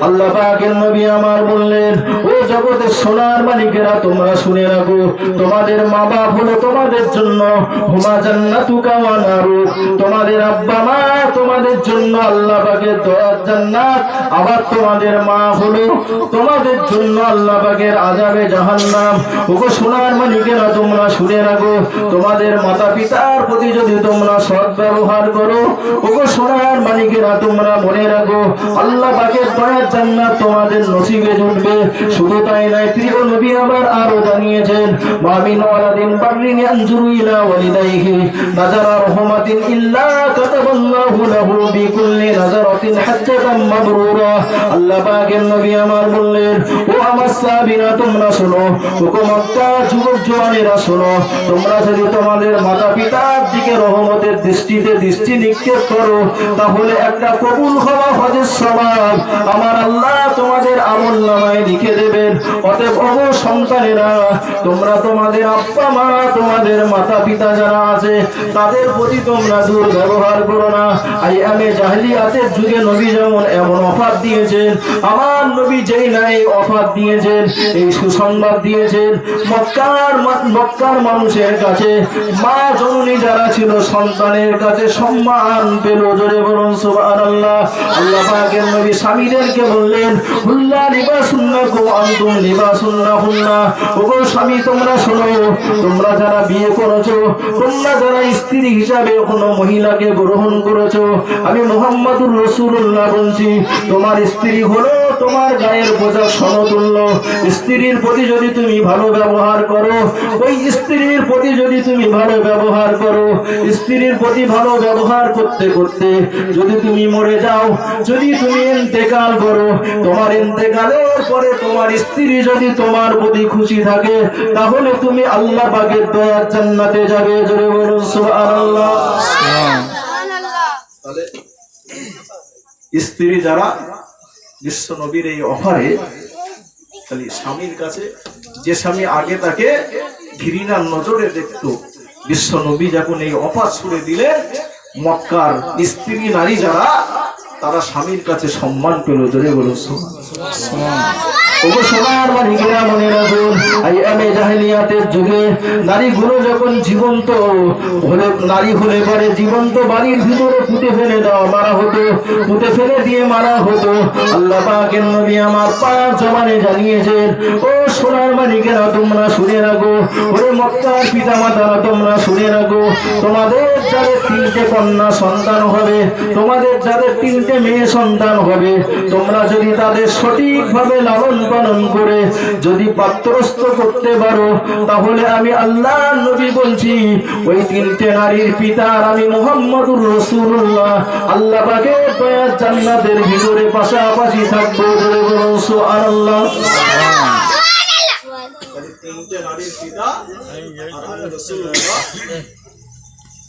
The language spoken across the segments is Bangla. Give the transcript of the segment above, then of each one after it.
আল্লাহ পাকের নবী আমার বললেন ও জগতের সোনার মালিকেরা তোমরা শুনে রাখো। তোমাদের মা বাপ হলো তোমাদের জন্য। হুমা জান্নাতুকা ওয়া তোমাদের আব্বা মা তোমাদের জন্য আল্লাহ পাকের দয়ার জান্নাত। আবার তোমাদের মা হলো তোমাদের জন্য আল্লাহ পাকের আযাবে জাহান্নাম। ওগো সোনার মালিকেরা তোমরা শুনে রাখো। তোমাদের মাতা পিতার প্রতি যদি তোমরা সৎ ব্যবহার করো, ওগো সোনার মালিকেরা তোমরা মনে রাখো, আল্লাহ পাকের দয়ার জান্নাত তোমাদের নসিবে জুটবে। শুধু তাই প্রিয় নবী আবার আরও জানিয়েছেন, মামিন ওয়ালাদিন ইলা ওয়ালিদাইহি রহমাতিন ইল্লা কাতাবাল্লাহু লাহু বিকুল্লি নাজারাতিন মাবরুরা। আল্লাহ পাকের নবী আমার বললেন, ও আমার সাহাবীরা, তোমরা শোনো যুবক জওয়ানেরা শোনো, তোমরা যদি তোমাদের মাতা পিতার দিকে রহমতের দৃষ্টিতে দৃষ্টি নিক্ষেপ করো, তাহলে একটা কবুল হওয়া হজের আমার আল্লাহ তোমাদের আমল নামায় লিখে দেবেন অতএব অব সন্তানেরা তোমরা তোমাদের আব্বা মা তোমাদের মাতা পিতা যারা আছে তাদের প্রতি তোমরা দুর্ব্যবহার করো না। আই আমি জাহলিয়াতের যুগে নবী যেমন এমন অফার দিয়েছেন আমার নবী যেই নাই অফার দিয়েছেন, এই সুসংবাদ দিয়েছেন। মক্কার মক্কার মানুষের কাছে, মা জননী যারা ছিল সন্তানের কাছে সম্মান পেল জোরে বলুন, সুবহানাল্লাহ। আল্লাহ পাকের নবী স্বামীদেরকে বললেন, হুল্লা লিবাসুন্না কো আনতুম লিবাসুন্না হুল্লা ওগো স্বামী, তোমরা শোনো, তোমরা যারা বিয়ে করেছ, তোমরা যারা স্ত্রী হিসাবে কোনো মহিলাকে গ্রহণ করেছ? আমি মোহাম্মদুর রসুল্লাহ বলছি তোমার স্ত্রী হলো তোমার গায়ের বোঝা সমতুল্য। স্ত্রীর প্রতি যদি তুমি ভালো ব্যবহার করো ওই স্ত্রীর প্রতি যদি তুমি ভালো ব্যবহার করো স্ত্রীর প্রতি ভালো ব্যবহার করতে করতে যদি তুমি মরে যাও যদি তুমি ইন্তেকাল করো তোমার ইন্তেকালের পরে তোমার স্ত্রী যদি তোমার প্রতি খুশি থাকে তাহলে তুমি আল্লাহ পাকের দয়ার জান্নাতে যাবে। জোরে বলুন সুবহানাল্লাহ। তাহলে স্ত্রী যারা বিশ্ব নবীর এই অফারে খালি স্বামীর কাছে, যে স্বামী আগে তাকে ঘৃণার নজরে দেখত, বিশ্ব নবী যখন এই অফার ছুড়ে দিলে মক্কার স্ত্রী নারী যারা তারা স্বামীর কাছে সম্মান পেল, জোরে বলো যখন হলে বাড়ির ভিতরে মারা হতো আমার জানিয়েছেন, ও সোনার মালিকেরা তোমরা শুনে রাখো। ওরে মক্কার পিতা মাতারা তোমরা শুনে রাখো। তোমাদের যাদের তিনটে কন্যা সন্তান হবে, তোমাদের যাদের তিনটে মেয়ে সন্তান হবে তোমরা যদি তাদের সঠিকভাবে লালন পালন করে যদি পাত্রস্থ করতে পারো তাহলে আমি আল্লাহ নবী বলছি ওই তিনটে নারীর পিতা আমি মোহাম্মদুর রসুল্লাহ আল্লাহ পাকে দয়ার জান্নাতের ভিতরে পাশাপাশি থাকব জোরে বলুন সুবহানাল্লাহ। তিনটে নারীর পিতা আর আমি রাসূলুল্লাহ।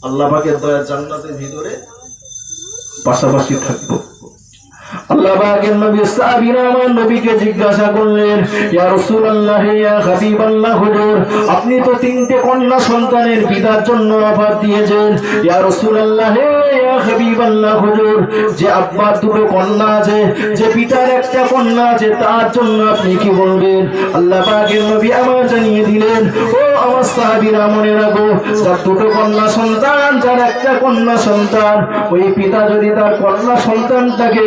আল্লাহ পাকের দয়ার জান্নাতের ভিতরে পাশাপাশি থাকব। আপনি তো তিনটে কন্যা সন্তানের পিতার জন্য অফার দিয়েছেন। হুজুর, যে আব্বার দুটো কন্যা আছে, যে পিতার একটা কন্যা আছে, তার জন্য আপনি কি বলবেন? আল্লাহ নবী আমার জানিয়ে দিলেন, ও আমার সাহাবীরা মনে রাখো, যার দুটো কন্যা সন্তান, যার একটা কন্যা সন্তান, ওই পিতা যদি তার কন্যা সন্তানটাকে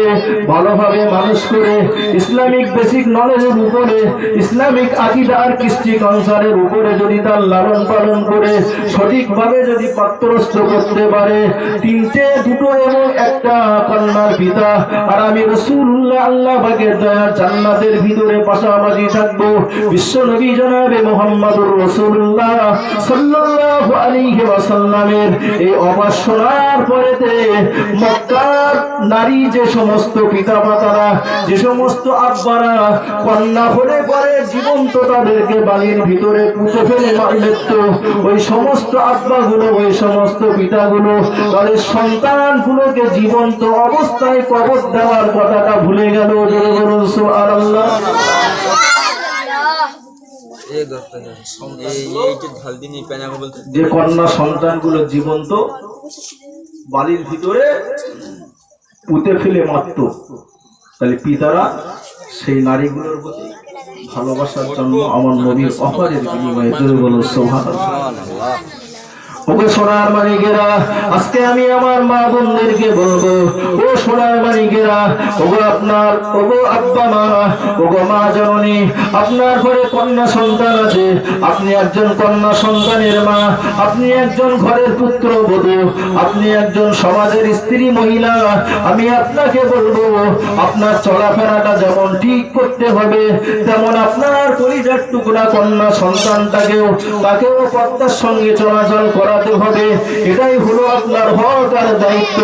ভালোভাবে মানুষ করে, ইসলামিক বেসিক নলেজের উপরে, ইসলামিক আকিদা কৃষ্টি কালচারের উপরে যদি তার লালন পালন করে, সঠিকভাবে যদি পাত্রস্থ করতে পারে, তিনটে, দুটো এবং একটা কন্যার পিতা, আর আমি রসুল্লাহ আল্লাহ বাগের দয়ার জান্নাতের ভিতরে পাশাপাশি থাকব, বিশ্ব নবী জনাবে মোহাম্মদুর রসুল্লাহ সাল্লাল্লাহু আলাইহি জীবন্ত তাদেরকে বালির ভিতরে ফেলে ওই সমস্ত ওই সমস্ত তাদের জীবন্ত অবস্থায় কবর দেওয়ার কথাটা ভুলে গেল এই এইটা ঢাল দিন এই প্যানাকে বলতে যে কন্যা সন্তানগুলো জীবন্ত বালির ভিতরে পুঁতে ফেলে মারত। তাহলে পিতারা সেই নারীগুলোর প্রতি ভালোবাসার জন্য আমার নবীর অফারের বিনিময়ে দুর্বল বলো সুবহানাল্লাহ ওগো সোনার মানিকেরা আজকে আমি আমার মা বোনদেরকে বলব, ও সোনার মানিকেরা ওগো আপনার, ওগো আব্বা মা ওগো মা জননী, আপনার ঘরে কন্যা সন্তান আছে, আপনি একজন কন্যা সন্তানের মা, আপনি একজন ঘরের পুত্র বধূ, আপনি একজন সমাজের স্ত্রী মহিলা, আমি আপনাকে বলব, আপনার চলাফেরাটা যেমন ঠিক করতে হবে, তেমন আপনার পরিজার টুকরা কন্যা সন্তানটাকেও, তাকেও পদ্মার সঙ্গে চলাচল করাতে হবে, এটাই হলো আপনার হক আর দায়িত্ব।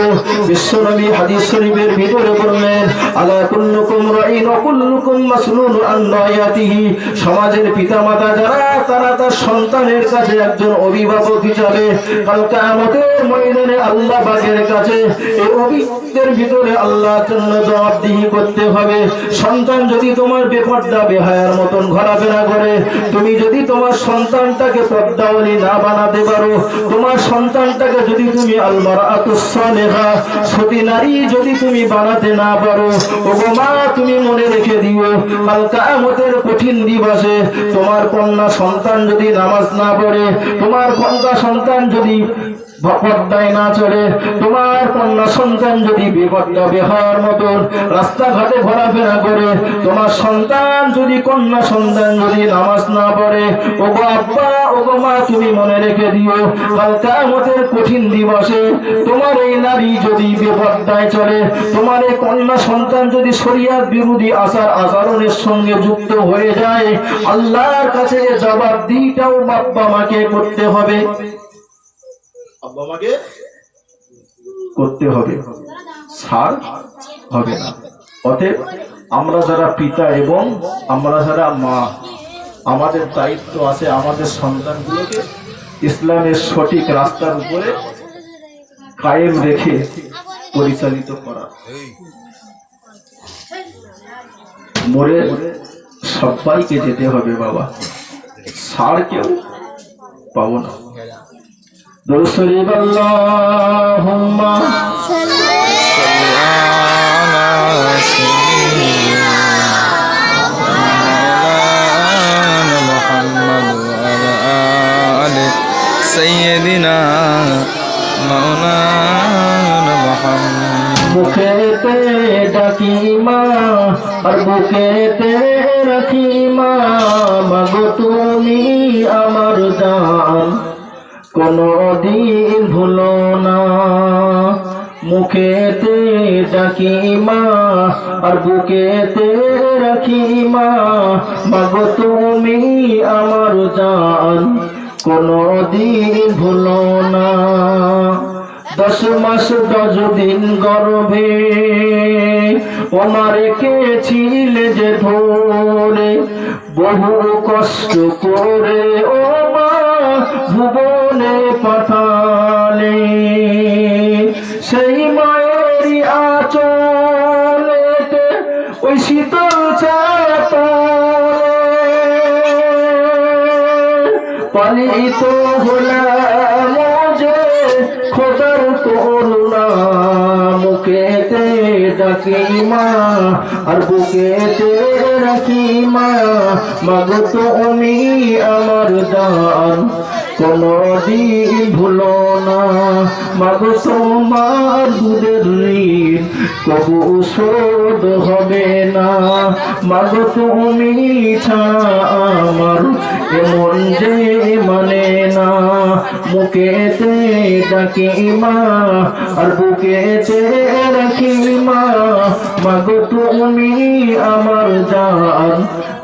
বিশ্বনবী হাদিস শরীফের ভিতরে বললেন, আলা কুল্লুকুম রাইন কুল্লুকুম মাসনুন আন রায়াতিহি। সমাজের পিতামাতা যারা, তারা তার সন্তানের কাছে একজন অভিভাবক হিসাবে কাল কিয়ামতের ময়দানে আল্লাহ পাকের কাছে এই অভিজ্ঞদের ভিতরে আল্লাহর জন্য জবাবদিহি করতে হবে। সন্তান যদি তোমার বেপর্দা, বেহায়ার মতন ঘোরাফেরা করে, তুমি যদি তোমার সন্তানটাকে পর্দাওয়ালি না বানাতে পারো তোমার সন্তানটাকে যদি তুমি আলমার আতুসালেহা সতী নারী যদি তুমি বানাতে না পারো, ওগো মা, তুমি মনে রেখে দিও, কাল কায়ামতের কঠিন দিবসে তোমার কন্যা সন্তান যদি নামাজ না পড়ে, তোমার কন্যা সন্তান যদি পর্দায় না চলে তোমার কন্যা সন্তান যদি বিপদটা বেহার মতন রাস্তাঘাটে ঘোরাফেরা করে, তোমার সন্তান যদি কন্যা সন্তান যদি নামাজ না পড়ে, ওগো আব্বা মা তুমি মনে রেখে দিও। কাল কায়ামতের কঠিন দিবসে তোমার এই নারী যদি বেপর্দায় চলে তোমার এই কন্যা সন্তান যদি শরিয়াত বিরোধী আচার আচরণের সঙ্গে যুক্ত হয়ে যায় আল্লাহর কাছে জবাব দিটাও বাপ্পা মাকে করতে হবে। আব্বা মাকে? করতে হবে। ছাড় হবে না। অতএব আমরা যারা পিতা এবং আমরা যারা মা আমাদের দায়িত্ব আছে আমাদের সন্তানগুলোকে ইসলামের সঠিক রাস্তার উপরে কায়েম রেখে পরিচালিত করা। মরে সবাইকে যেতে হবে বাবা। সার কেউ পাবো না। سيدنا مولانا محمد মুখেতে ডাকি মা আর বুকেতে রাখি মা মাগো তুমি আমার জান কোনো দিন ভুলো না মুখেতে ডাকি মা আর বুকেতে রাখি মা মাগো তুমি আমার জান কোনো দিন ভুলো না। দশ মাস দশ দিন গর্ভে ওমা রেখেছিলে যে ধরে? বহু কষ্ট করে ও মা ভুবনে পাঠালে। সেই মায়েরই আচলেতে ওই শীতল চাতলে পালিত হলাম যে ডাকি মা আর বুকেতে রাখি মা মাগো তুমি আমার দান। কোনো দিন ভুলো না। মাগো তোমার দুধের ঋণ, কবু শোধ হবে না। মাগো তুমি ছাড়া আমার এমন যে মানে না। মুখেতে ডাকি মা, আর বুকেতে রাখি মা। মাগো তুমি আমার জান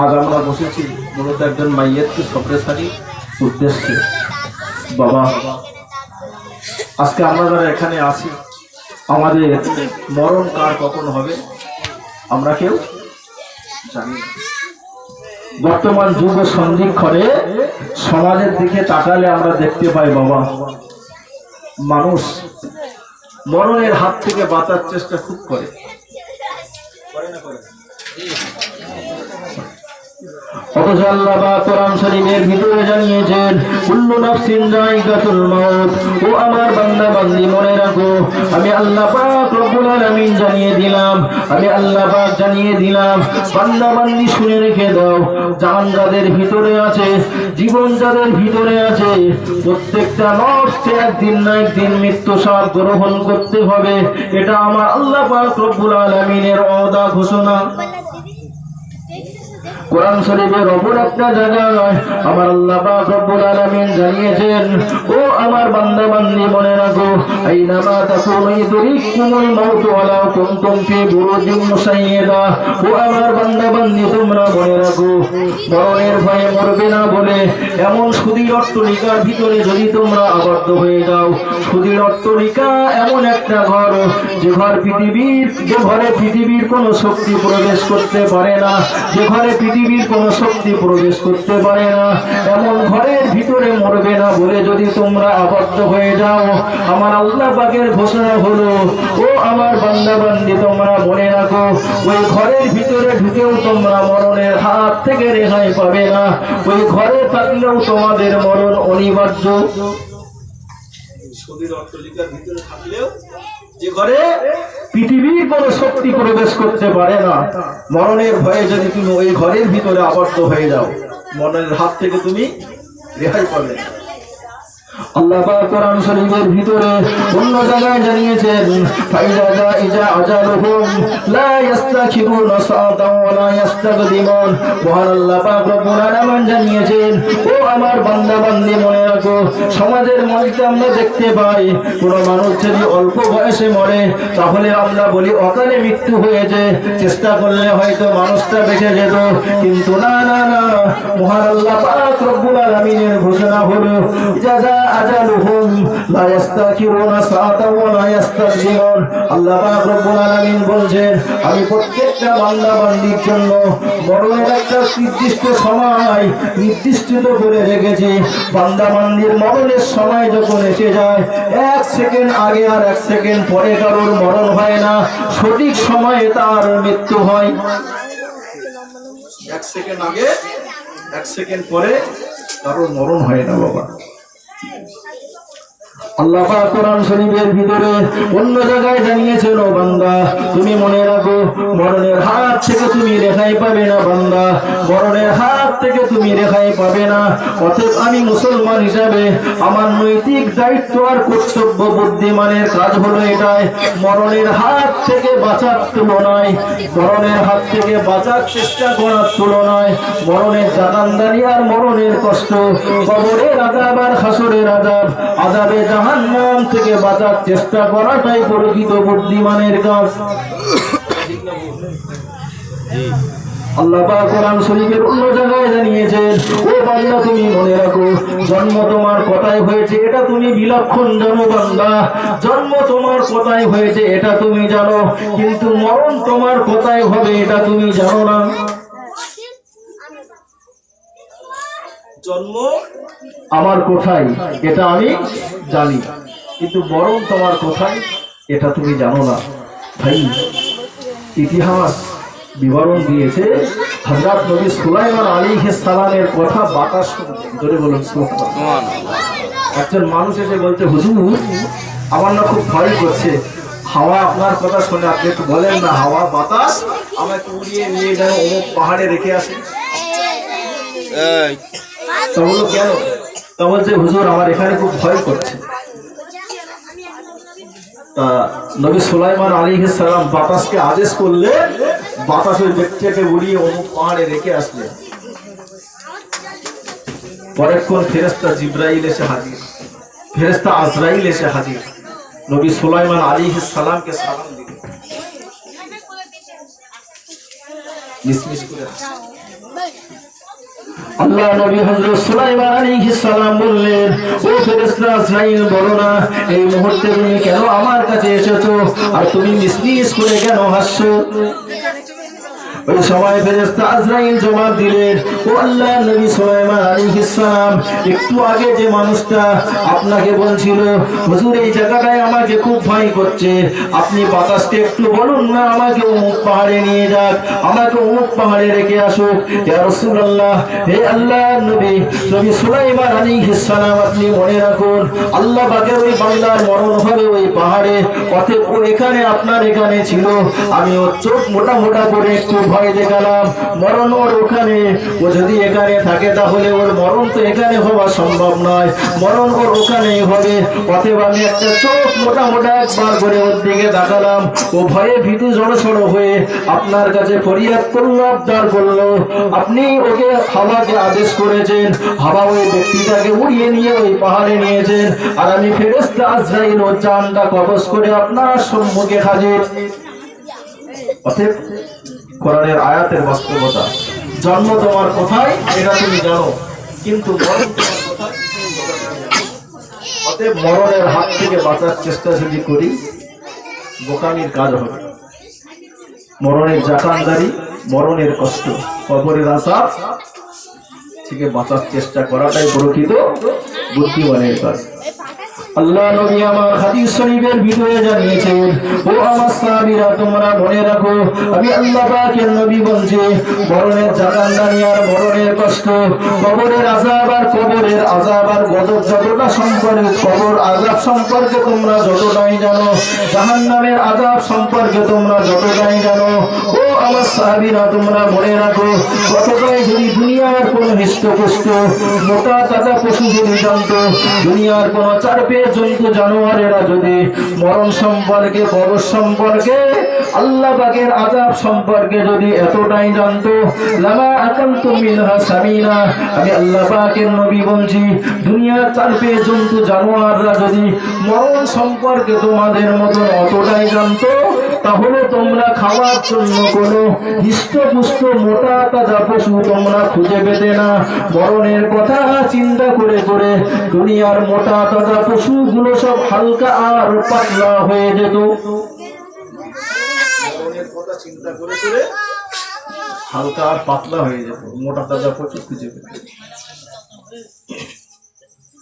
আজ আমরা বসেছি মূলত একজন মাইয়েতকে সপ্রেসারি উদ্দেশ্যে। বাবা, আজকে আমরা যারা এখানে আছি, আমাদের মরণ কার কখন হবে, আমরা কেউ জানি বর্তমান যুগ সন্ধিক্ষণে সমাজের দিকে তাকালে আমরা দেখতে পাই, বাবা, মানুষ মরণের হাত থেকে বাঁচার চেষ্টা খুব করে। অথচ আল্লাহ বা কোরআন শরীফের ভিতরে জানিয়েছেন নাফসিন মাউত। ও আমার বান্দা, বান্দি, মনে রাখো, আমি আল্লাহ পাক রব্বুল আলামিন জানিয়ে দিলাম, আমি আল্লাহ পাক জানিয়ে দিলাম, বান্দা, বান্দি শুনে রেখে দাও জান যাদের ভিতরে আছে, জীবন যাদের ভিতরে আছে, প্রত্যেকটা নফসে একদিন না একদিন মৃত্যু স্বাদ গ্রহণ করতে হবে, এটা আমার আল্লাহ পাক রব্বুল আলামিনের অদা ঘোষণা। কোরআন শরীফের অপর একটা জায়গায় আমার আল্লাহ রব্বুল আলামিন জানিয়েছেন, ও আমার বান্দা বান্দি মনে রাখো, আইনামা তাকুনু ইদরিকুমুল মাউতু ওয়ালা কুনতুম ফি বুরুজিন মুসাইয়্যাদা। ও আমার বান্দা বান্দি তোমরা মনে রাখো, মরণের ভয়ে মরবে না বলে এমন সুদীর অট্টলিকার ভিতরে যদি তোমরা আবদ্ধ হয়ে যাও, সুদীর অট্টলিকা এমন একটা ঘর, যে ঘর পৃথিবীর, যে ঘরে পৃথিবীর কোনো শক্তি প্রবেশ করতে পারে না, যে ঘরে পৃথিবীর কোনো শক্তি প্রবেশ করতে পারে না। এমন ঘরের ভিতরে মরবে না বলে যদি তোমরা আবদ্ধ হয়ে যাও, আমার আল্লাহ পাকের ঘোষণা হলো, ও আমার বান্দা বান্দি তোমরা মনে রাখো, ওই ঘরের ভিতরে ঢুকেও তোমরা মরণের হাত থেকে রেহাই পাবে না। ওই ঘরে থাকলেও তোমাদের মরণ অনিবার্য। সুদীর অট্টলিকার ভিতরে থাকলেও যে ঘরে পৃথিবীর কোনো শক্তি প্রবেশ করতে পারে না মরণের ভয়ে যদি তুমি ওই ঘরের ভিতরে আবদ্ধ হয়ে যাও, মরণের হাত থেকে তুমি রেহাই পাবে না। ভিতরে অন্য জায়গায় জানিয়েছেন ইজা জানিয়েছেন, ও আমার মনে সমাজের মধ্যে আমরা দেখতে পাই, কোন মানুষ যদি অল্প বয়সে মরে, তাহলে আমরা বলি অকালে মৃত্যু হয়েছে। চেষ্টা করলে হয়তো মানুষটা বেঁচে যেত, কিন্তু না না না। মহান আল্লাহ পাক ঘোষণা হলো জাযা আজালুহুম লা ইস্তাকিরুনা সাআতাও ওয়া লা ইস্তাকদিমুন আল্লাহ পাক রব্বুল আলামিন আমি প্রত্যেকটা বান্দা বান্দির জন্য একটা নির্দিষ্ট সময় নির্দিষ্ট করে রেখেছি। বান্দা বান্দির মরণের সময় যখন এসে যায়, এক সেকেন্ড আগে আর এক সেকেন্ড পরে কারোর মরণ হয় না। সঠিক সময়ে তার মৃত্যু হয়। এক সেকেন্ড আগে, এক সেকেন্ড পরে কারোর মরণ হয় না বাবা। Yes. আল্লাহ কোরআন শরীফের ভিতরে অন্য জায়গায় জানিয়েছেন ও বান্দা, তুমি মনে রাখো, মরণের হাত থেকে তুমি রেখাই পাবে না, বান্দা। মরণের হাত থেকে তুমি রেখাই পাবে না। আমি মুসলমান হিসাবে আমার নৈতিক দায়িত্ব আর কর্তব্য বুদ্ধিমানের কাজ হলো এটাই, মরণের হাত থেকে বাঁচার তুলনায়, মরণের হাত থেকে বাঁচার চেষ্টা করার তুলনায়, মরণের জাগানদারি আর মরণের কষ্ট, কবরের আজাব আর হাসরের আজাব, আজাবে জাহান্নাম থেকে বাঁচার চেষ্টা করাটাই প্রকৃত বুদ্ধিমানের কাজ। জন্ম তোমার কোথায় হয়েছে, এটা তুমি বিলক্ষণ জানো জন্ম তোমার কোথায় হয়েছে, এটা তুমি জানো, কিন্তু মরণ তোমার কোথায় হবে, এটা তুমি জানো না। জন্ম? আমার কোথায়? এটা আমি জানি। কিন্তু বরং তোমার কোথায় এটা তুমি জানো না। ভাই ইতিহাস বিবরণ দিয়েছে হযরত নবী সুলাইমান আলাইহিস সালামের কথা বাতাস ধরে বলুন। একজন মানুষ এসে বলতে হুজুর আমার না খুব ভয় করছে। হাওয়া আপনার কথা শুনে আপনি একটু বলেন না হাওয়া বাতাস? আমাকে উড়িয়ে নিয়ে যেন অমুক পাহাড়ে রেখে আসে তা বলল কেন? তা বলছে হুজুর আমার এখানে খুব নবী সুলাইমান আলী সালাম বাতাসকে আদেশ করলে বাতাস ওই ব্যক্তিটাকে উড়িয়ে অমুক পাহাড়ে রেখে আসলে পরেক্ষণ ফেরেস্তা জিব্রাইল এসে হাজির। ফেরেস্তা আজরাইল এসে হাজির। নবী সুলাইমান আলী সালামকে সালাম দিলেন। মিসমিস করে। আল্লাহ নবী হযরত সুলাইমান আলাইহিস সালাম বললেন ও ফেরেশতা আজরাইল বলো না, এই মুহূর্তে তুমি কেন আমার কাছে এসেছ? আর তুমি মিসমিস করে কেন হাসছো? ওই সময় ফেরেশতা আজরাইল জবাব দিলেন, ও আল্লাহ নবী সুলাইমান আলাইহিস সালাম, একটু আগে যে মানুষটা আপনাকে বলছিল, হুজুর, এই জায়গাটায় আমাকে খুব ভয় করছে, আপনি বাতাসকে একটু বলুন না, আমাকে অমুক পাহাড়ে নিয়ে যাক, আমাকে অমুক পাহাড়ে রেখে আসুক। ইয়া রাসূলুল্লাহ, হে আল্লাহ নবী নবী সুলাইমান আলাইহিস সালাম, আপনি মনে রাখুন, আল্লাহ পাকের ওই বাংলার মরণ হবে ওই পাহাড়ে পথে ও এখানে আপনার এখানে ছিল আমি ওর চোখ মোটা মোটা করে একটু ভয় দেখালাম মরণ ওর ওখানে। ও যদি এখানে থাকে তাহলে ওর মরণ তো এখানে হওয়া সম্ভব নয়। মরণ ওর ওখানেই হবে। অতএব আমি একটা চোখ মোটা মোটা একবার করে ওর দিকে তাকালাম। ও ভয়ে ভীতু জড়ো সড়ো হয়ে আপনার কাছে ফরিয়াদ করল, আবদার করল। আপনি ওকে হাওয়াকে আদেশ করেছেন। হাওয়া ওই ব্যক্তিটাকে উড়িয়ে নিয়ে ওই পাহাড়ে নিয়েছেন। আর আমি ফেরেস্তা আজরাইল ও চানটা কবজ করে আপনার সম্মুখে হাজির। অতএব কোরআনের আয়াতের বাস্তবতা। জন্ম তোমার কোথায় এটা তুমি জানো, কিন্তু অতএব মরণের হাত থেকে বাঁচার চেষ্টা যদি করি, বোকামির কাজ হবে। মরণের জাকানদারি, মরণের কষ্ট, কবরের আশা থেকে বাঁচার চেষ্টা করাটাই প্রকৃত বুদ্ধিমানের কাজ। আল্লাহ নবী আমার হাদিস শরীফের ভিতরে জানিয়েছেন, ও আমার সাহাবীরা, তোমরা মনে রাখো, আমি আল্লাহ পাকের নবী মরণের আর মরণের কষ্ট, কবরের আযাব আর কবরের আযাব আর গজব যতটা সম্পর্কে, কবর আযাব সম্পর্কে তোমরা যতটাই জানো, জাহান্নামের আযাব সম্পর্কে তোমরা যতটাই জানো, ও আমার সাহাবীরা, তোমরা মনে রাখো কতটাই যদি দুনিয়ার কোন হৃষ্টপুষ্ট, মোটা তাজা পশু যদি জানতো দুনিয়ার কোন চার পেয়ে জন্তু জানোয়ারেরা যদি মরণ সম্পর্কে কবর সম্পর্কে, আল্লাহ পাকের আজাব সম্পর্কে যদি এতটাই জানতো, লামা আকান্ত মিনহা সামিনা, আমি আল্লাহ পাকের নবী বলছি, দুনিয়ার চার পেয়ে জন্তু জানোয়াররা যদি মরণ সম্পর্কে তোমাদের মতন অতটাই জানতো তাহলে তোমরা খাওয়ার জন্য কোনো হৃষ্টপুষ্ট মোটা তাজা পশু তোমরা খুঁজে পেতে না। মরণের কথা চিন্তা করে করে দুনিয়ার মোটা তাজা পশুগুলো সব হালকা আর পাতলা হয়ে যেত। কথা চিন্তা করে করে হালকা আর পাতলা হয়ে যেত। মোটা তাজা পশু খুঁজে পেতে।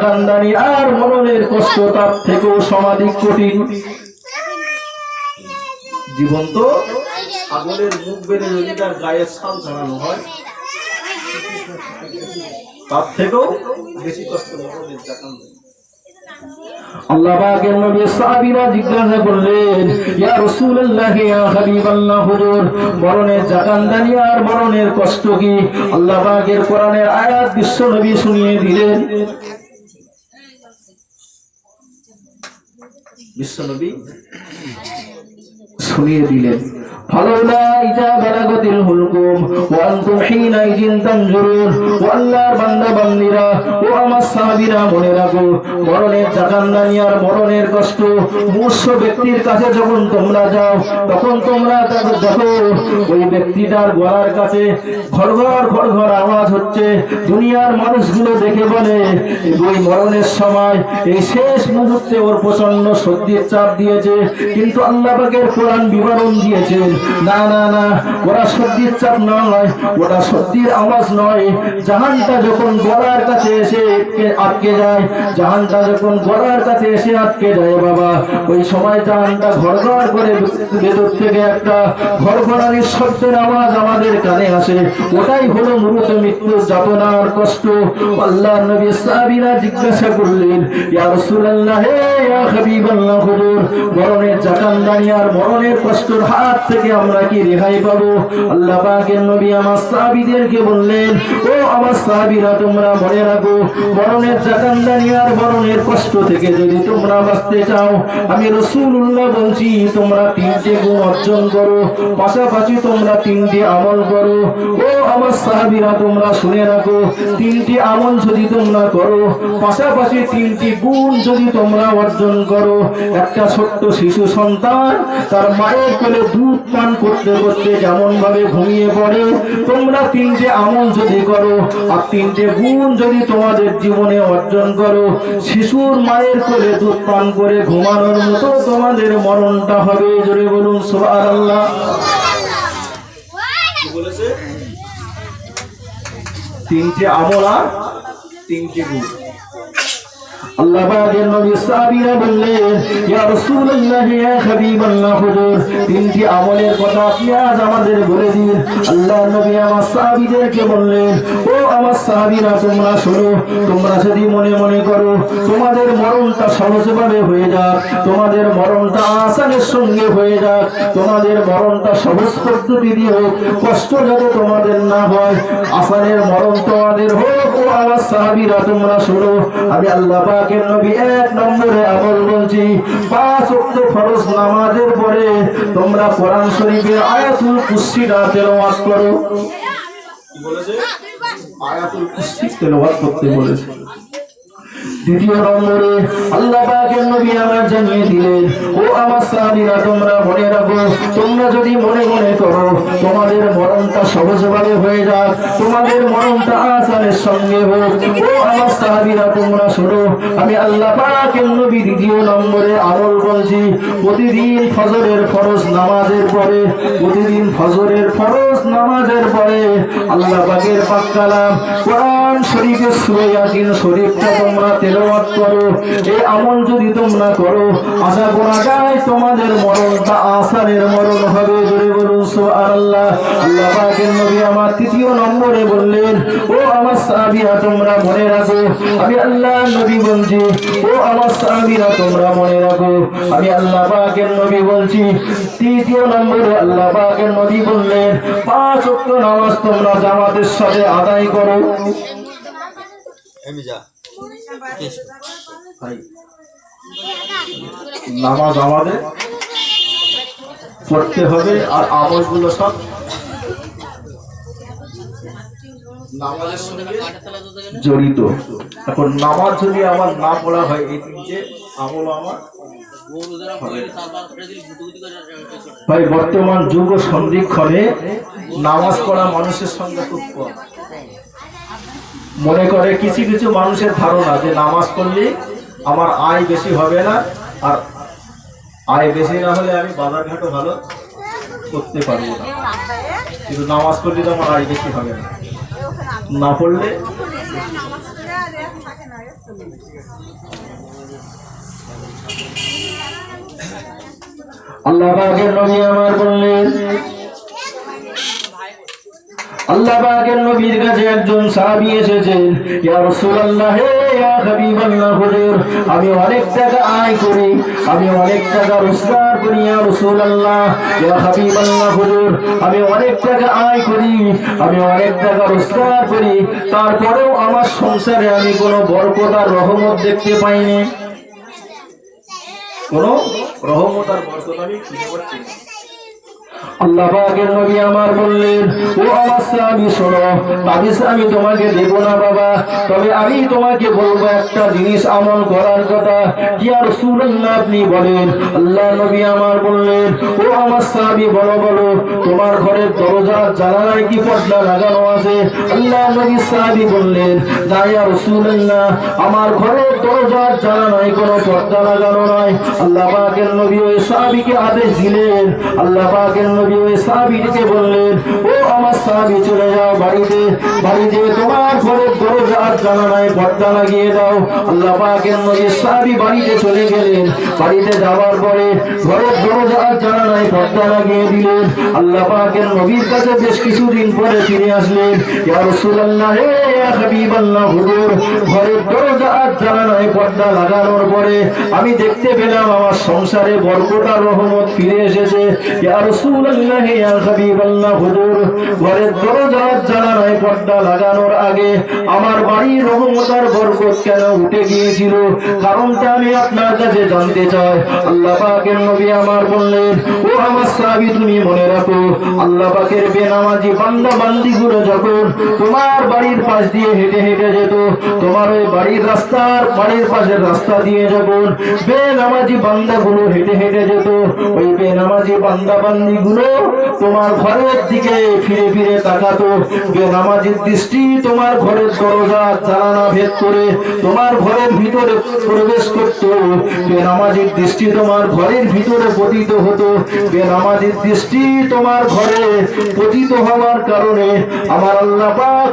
জাকান্দানি আর মরণের কষ্ট তার থেকেও সমাধিক কঠিন। জীবন্ত ছাগলের মুখ বেঁধে যদি তার গায়ে ছাল ছাড়ানো হয়, তার থেকেও বেশি কষ্ট মরণের জাকান্দানি আল্লাহ কষ্ট কি? আল্লাহ আয়াত বিশ্ব নবী শুনিয়ে দিলেন। বিশ্ব নবী শুনিয়ে দিলেন। ব্যক্তির কাছে আওয়াজ হচ্ছে। দুনিয়ার মানুষগুলো দেখে বলে, ওই মরণের সময় এই শেষ মুহূর্তে ওর প্রচণ্ড সত্যির চাপ দিয়েছে। কিন্তু আল্লাহ পাকের কোরআন বিবরণ দিয়েছেন। না না না, ওরা সত্যির চাপ নয় ওটা সত্যির আওয়াজ নয়। জাহানটা যখন গলার কাছে এসে আটকে- যায়, জাহানটা যখন গলার কাছে এসে আটকে যায়, বাবা, ওই সময় জাহানটা ঘর ঘর করে ভেতর থেকে একটা ঘর ঘরানির শব্দের আওয়াজ আমাদের কানে আসে। ওটাই হলো মূলত মৃত্যু যাতনার কষ্ট। আল্লাহ নবী সাহাবীরা জিজ্ঞাসা করলেন, ইয়া রাসূলুল্লাহ, হে ইয়া হাবিবাল্লাহ হুজুর, মরণের জাকান্দানি আর মরণের মরণের কষ্টের হাত থেকে আমরা কি রেহাই পাবো? আল্লাহ পাকের নবী আমার সাহাবীদেরকে বললেন, ও আমার সাহাবীরা, তোমরা মনে রাখো, মরণের জাকান্দানি আর মরণের কষ্ট থেকে যদি তোমরা বাঁচতে চাও, আমি রসুল্লাহ বলছি, তোমরা তিনটে গুণ অর্জন করো, পাশাপাশি তোমরা তিনটে আমল করো। ও আমার সাহাবীরা, তোমরা শুনে রাখো, তিনটি আমল যদি তোমরা করো, পাশাপাশি তিনটি গুণ যদি তোমরা অর্জন করো, একটা ছোট্ট শিশু সন্তান, তার মায়ের কোলে দুধ পান করতে করতে যেমন ভাবে ঘুমিয়ে পড়ে তোমরা তিনটে আমল যদি করো আর তিনটে গুণ যদি তোমাদের জীবনে অর্জন করো শিশুর মায়ের কোলে দুধ পান করে ঘুমানোর মতো তোমাদের মরণটা হবে। জোরে বলুন সোহার আল্লাহ তিনটে আমল আর তিনটে গুণ। আল্লাহ পাকের নবী সাহাবীরা কথা আমাদের বলে আল্লাহ নবী আমার ও আমার সাহাবীরা, তোমরা যদি মনে মনে করো, তোমাদের মরণটা সহজভাবে হয়ে যাক, তোমাদের মরণটা আসানের সঙ্গে হয়ে যাক, তোমাদের মরণটা সহজ পদ্ধতি দিয়ে হোক, কষ্ট যাতে তোমাদের না হয়, আসানের মরণ তোমাদের হোক, ও আমার সাহাবীরা, তোমরা শোনো। আমি আল্লাহ পাকের নবী এক নম্বরে আমল বলছি, পাঁচ ফরজ নামাজের পরে তোমরা কোরআন আয়াতুল করো। আয়াতুল করতে বলেছে। দ্বিতীয় নম্বরে আল্লাহ পাকের নবী আমার জানিয়ে ও আমার সাহাবীরা, তোমরা মনে রাখো, তোমরা যদি মনে মনে করো, তোমাদের মরণটা সহজভাবে হয়ে যাক, তোমাদের মরণটা আসানের সঙ্গে হোক। ও আমার সাহাবীরা, তোমরা শোনো আমি আল্লাহ পাকের নবী দ্বিতীয় নম্বরে আমল বলছি প্রতিদিন ফজরের ফরজ নামাজের পরে, প্রতিদিন ফজরের ফরজ নামাজের পরে আল্লাহ পাকের পাক কালাম কোরআন শরীফের সূরা ইয়াসিন শরীফটা তোমরা তেলাওয়াত করো। এই আমল যদি তোমরা করো, আশা করা যায় তোমাদের মরণটা আসানের মরণ হবে জোরে বলুন সুবহানাল্লাহ। আল্লাহ পাকের নবী আমার তৃতীয় নম্বরে বললেন, ও আমার সাহাবীরা, তোমরা মনে রাখো, আমি আল্লাহ নবী বলছি ও আমার সাহাবীরা তোমরা মনে রাখো আমি আল্লাহ পাকের নবী বলছি। তৃতীয় নম্বরে আল্লাহ পাকের নবী বললেন পাঁচ ওয়াক্ত নামাজ তোমরা জামাতের সাথে আদায় করো। নামাজ আমাদের পড়তে হবে আর আমলগুলো সব নামাজের সঙ্গে জড়িত। এখন নামাজ যদি আমার না পড়া হয় এই তিনটে আমল আমার ভাই বর্তমান যুগ সন্ধিক্ষণে নামাজ পড়া মানুষের সঙ্গে খুব কম। মনে করে কিছু কিছু মানুষের ধারণা যে নামাজ পড়লে আমার আয় বেশি হবে না আর আয় বেশি না হলে আমি বাজারঘাটও ভালো করতে পারব না। কিন্তু নামাজ পড়লে তো আমার আয় বেশি হবে না। না পড়লে? আল্লাহ পাকের নবী আমার বললেন, আল্লাহ পাকের নবীর কাছে একজন সাহাবী এসেছেন ইয়া রাসূলুল্লাহ, হে ইয়া আমি অনেক টাকা আয় করি, আমি অনেক টাকা রোজগার করি ইয়া রাসূলুল্লাহ, ইয়া হাবিবাল্লাহ হুজুর, আমি অনেক টাকা আয় করি, আমি অনেক টাকা রোজগার করি, তারপরেও আমার সংসারে আমি কোনো বরকত আর রহমত দেখতে পাইনি কোনো রহমত আর বরকত আমি। আল্লাহ না আমার তোমার ঘরের দরজা, জানালায় কি পর্দা লাগানো আছে? আল্লাহ নবী বললেন যাই আর আমার ঘরের দরজার জানালায় কোনো পর্দা লাগানো নয় আল্লাহ নবী ওই সাহাবীকে আদেশ দিলেন, আল্লাহ বললেন, ও আমার চলে যাও বাড়িতে। বাড়িতে তোমার জানালায় পর্দা লাগিয়ে দাও। আল্লাহ বাড়িতে চলে গেলেন। বাড়িতে যাওয়ার পরে ঘরের জানালায় পর্দা লাগিয়ে দিলেন। আল্লাহ পাকের নবীর কাছে বেশ কিছুদিন পরে ফিরে আসলেন। লাগানোর পরে আমি দেখতে পেলাম আমার সংসারে বরকত আর রহমত ফিরে এসেছে। রাসূলুল্লাহ বেনামাজি বান্দা বান্দিগুলো যখন তোমার বাড়ির পাশ দিয়ে হেঁটে হেঁটে যেত, তোমার ওই বাড়ির রাস্তার বাড়ির পাশের রাস্তা দিয়ে যখন বেনামাজি বান্দাগুলো হেঁটে হেঁটে যেত, ওই বেনামাজি বান্দা বান্দিগুলো তোমার ঘরের দিকে ফিরে ফিরে তাকাতো। বেনামাজির দৃষ্টি তোমার ঘরের দরজা জানানা ভেদ করে তোমার ঘরের ভিতরে প্রবেশ করত। বেনামাজির দৃষ্টি তোমার ঘরের ভিতরে পতিত হতো। বেনামাজির দৃষ্টি তোমার ঘরে পতিত হওয়ার কারণে আমার আল্লাহ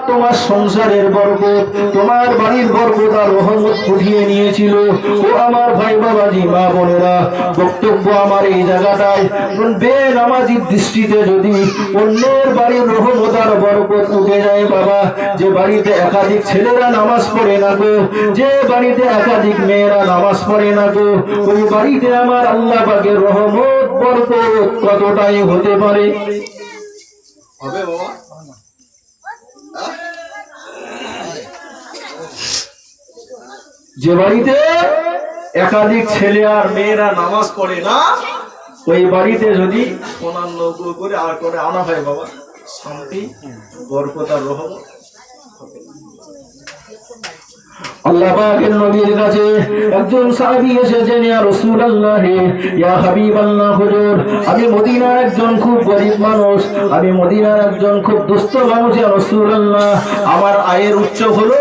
তোমার সংসারের বরকত, তোমার বাড়ির বরকত আর রহমত উঠিয়ে নিয়েছিল। ও আমার ভাই বাবাজি, মা বোনেরা, বক্তব্য আমার এই জায়গাটায়। বেনামাজির দৃষ্টিতে যদি অন্যের বাড়ির রহমত আর বরকত উঠে যায় বাবা যে বাড়িতে একাধিক ছেলেরা নামাজ পড়ে না গো যে বাড়িতে একাধিক মেয়েরা নামাজ পড়ে না গো ওই বাড়িতে আমার আল্লাহ পাকের রহমত বরকত কতটাই হতে পারে? হবে বাবা। যে বাড়িতে একাধিক ছেলে আর মেয়েরা নামাজ পড়ে না ওই বাড়িতে যদি সোনার নৌকো করে আর করে আনা হয় বাবা শান্তি বরকত আর আল্লাহ পাকের নবীর কাছে একজন সাহাবী এসেছেন ইয়া রাসূলুল্লাহ ইয়া হাবিবাল্লাহ হুজুর আমি মদিনার একজন খুব গরিব মানুষ আমি মদিনার একজন খুব দুস্থ মানুষ ইয়া রাসূলুল্লাহ আমার আয়ের উচ্চ হলো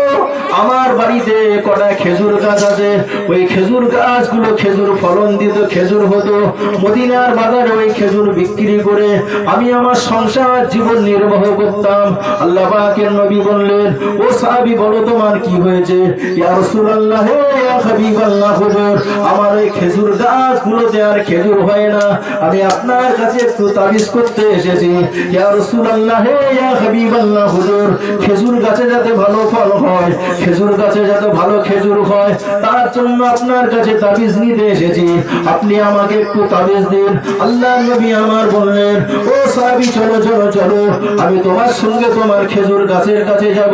আমার বাড়িতে কটা খেজুর গাছ আছে। ওই খেজুর গাছগুলো খেজুর ফলন দিত, খেজুর হতো। মদিনার বাজারে ওই খেজুর বিক্রি করে আমি আমার সংসার জীবন নির্বাহ করতাম। আল্লাহ পাকের নবী বললেন, ও সাহাবী, বলো তোমার কি হয়েছে? ইয়া রাসূলুল্লাহ, হে ইয়া হাবিবাল্লাহ আমার ওই খেজুর গাছগুলোতে আর খেজুর হয় না। আমি আপনার কাছে একটু তাবিজ করতে এসেছি। ইয়া রাসূলুল্লাহ, হে ইয়া হাবিবাল্লাহ খেজুর গাছে যাতে ভালো ফল হয় খেজুর গাছে যাতে ভালো খেজুর হয়, তার জন্য আপনার কাছে তাবিজ নিতে এসেছি। আপনি আমাকে একটু তাবিজ দিন। আল্লাহ নবী আমার বললেন, ও সাহাবী, চলো চলো চলো। আমি তোমার সঙ্গে তোমার খেজুর গাছের কাছে যাব।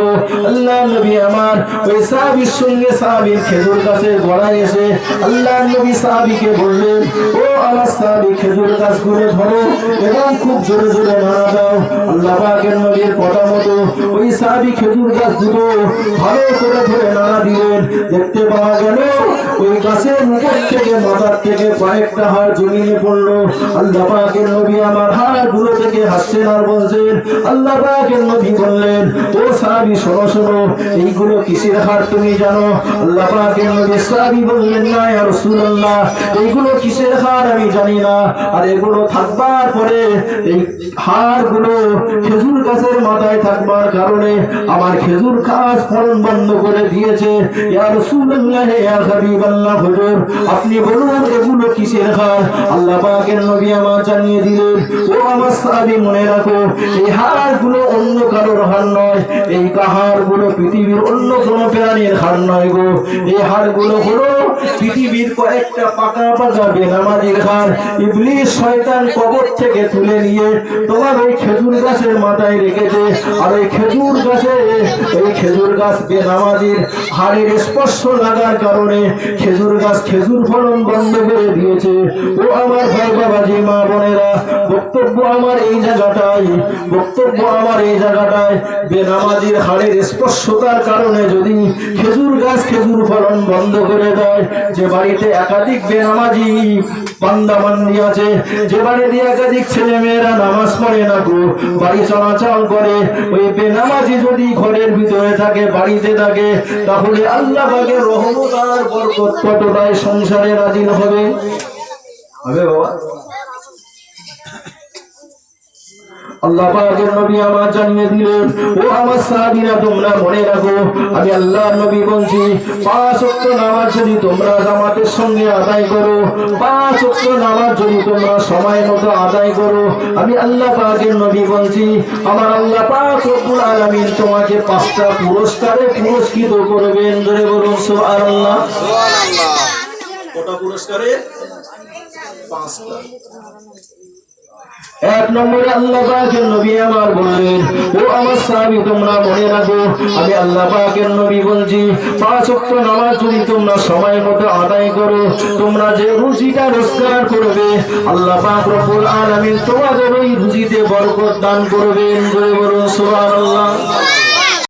আল্লাহ নবী আমার ওই সাহাবীর সঙ্গে সাহাবীর খেজুর গাছের গোড়ায় এসে আল্লাহ নবী সাহাবীকে বললেন, ও আমার সাহাবী, খেজুর গাছগুলো ধরো এবং খুব জোরে জোরে নাড়া দাও আল্লাহ নবীর কথা মতো ওই সাহাবী খেজুর গাছ দুটো ভালো ধরে নাড়া দিলেন দেখতে পাওয়া গেল, ওই গাছের মুখের থেকে মাথার থেকে কয়েকটা হাড় আল্লাহ পাকের নবী আমার হাড়গুলো থেকে হাসছেন আর বলছেন, আল্লাহ পাকের নবী বললেন, ও শোনো শোনো, এইগুলো কিসের হাড় তুমি জানো? আল্লাহ পাকের নবী বললেন, না রাসূলুল্লাহ, এইগুলো কিসের হাড় আমি জানি না। আর এগুলো থাকবার পরে এই হাড়গুলো খেজুর গাছের মাথায় থাকবার কারণে আমার খেজুর গাছ ফলন বন্ধ করে দিয়েছে। আপনি বলুন, এগুলো কিসের হাড় আল্লাহ পাকের নবী আমার জানিয়ে দিলেন, ও আমার সাহাবী, মনে রাখো, এই হাড়গুলো অন্য কারোর হাড় নয়, এই হাড়গুলো পৃথিবীর অন্য কোনো প্রাণীর হাড় নয় গো। এই হাড়গুলো হলো পৃথিবীর কয়েকটা পাকা পাকা বেনামাজির হাড়। ইবলিস শয়তান কবর থেকে তুলে নিয়ে তোমার ওই খেজুর গাছের মাথায় রেখেছে, আর ওই খেজুর গাছে, ওই খেজুর গাছ বেনামাজির হাড়ের স্পর্শ লাগার কারণে খেজুর গাছ খেজুর ফলন বন্ধ করে দিয়েছে। ও আমার ভাই বাবাজি মা বোনেরা, বক্তব্য আমার এই জায়গাটাই বক্তব্য আমার এই জায়গাটায়, বেনামাজির হাড়ের স্পর্শতার কারণে যদি খেজুর গাছ খেজুর ফলন বন্ধ করে দেয়, যে বাড়িতে একাধিক বেনামাজি বান্দি আছে। যে বাড়িতে একাধিক ছেলে মেয়েরা নামাজ পড়ে না গো, বাড়ি চলাচল করে, ওই বেনামাজি যদি ঘরের ভিতরে থাকে, বাড়িতে থাকে, তাহলে আল্লাহ পাকের রহমত আর বরকত কতটাই সংসারে রাজিন হবে? হবে বাবা। আল্লাহ পাকের নবী আমার জানিয়ে দিলেন ও আমার সাহাবীরা তোমরা মনে রাখো আমি আল্লাহর নবী বলছি পাঁচ ওয়াক্ত নামাজ যদি তোমরা জামাতের সঙ্গে আদায় করো পাঁচ ওয়াক্ত নামাজ যদি তোমরা সময় মতো আদায় করো আমি আল্লাহ পাকের নবী বলছি আমার আল্লাহ পাক রব্বুল আলামিন তোমাকে পাঁচটা পুরস্কারে পুরস্কৃত করবেন। ধরে বলুন সুবহানাল্লাহ। কটা পুরস্কারে? পাঁচটা। এক নম্বরে আল্লাহ পাকের নবী আমার বললেন, ও আমার সাহাবী, তোমরা মনে রাখো, আমি আল্লাহ পাকের নবী বলছি, পাঁচ ওয়াক্ত নামাজ যদি তোমরা সময় মতো আদায় করো, তোমরা যে রুজিটা রোজগার করবে, আল্লাহ পাক আর আমি তোমাদের ওই রুজিতে বরকত দান করবেন। বলে বলুন, সুবহানাল্লাহ।